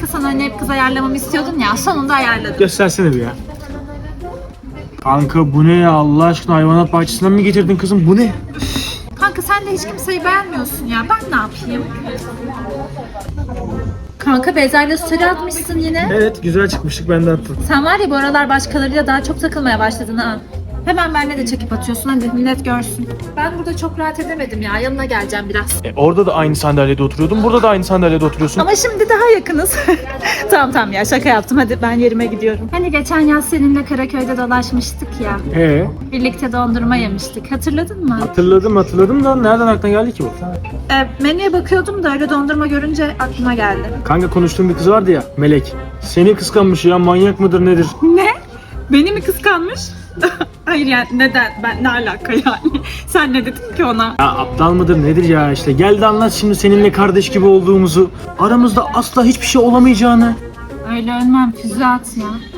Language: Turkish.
Kanka sana oynayıp kız ayarlamamı istiyordun ya sonunda ayarladım. Göstersene bir ya. Kanka bu ne ya Allah aşkına hayvanat bahçesinden mi getirdin kızım bu ne? Kanka sen de hiç kimseyi beğenmiyorsun ya ben ne yapayım? Kanka Beyza'yla story atmışsın yine. Evet güzel çıkmıştık ben de attım. Sen var ya bu aralar başkalarıyla daha çok takılmaya başladın ha. Hemen benimle de çekip atıyorsun hadi millet görsün. Ben burada çok rahat edemedim ya yanına geleceğim biraz. E, orada da aynı sandalyede oturuyordun burada da aynı sandalyede oturuyorsun. Ama şimdi daha yakınız. tamam tamam ya şaka yaptım hadi ben yerime gidiyorum. Hani geçen yaz seninle Karaköy'de dolaşmıştık ya. Ee, Birlikte dondurma yemiştik hatırladın mı? hatırladım hatırladım da nereden aklına geldi ki bu? E, menüye bakıyordum da öyle dondurma görünce aklıma geldi. Kanka konuştuğum bir kız vardı ya Melek. Seni kıskanmış ya manyak mıdır nedir? Ne? Beni mi kıskanmış? Hayır yani neden? Ben ne alaka yani? Sen ne dedin ki ona? Ya aptal mıdır nedir ya işte gel de anlat şimdi seninle kardeş gibi olduğumuzu. Aramızda asla hiçbir şey olamayacağını. Öyle ölmem füze at ya.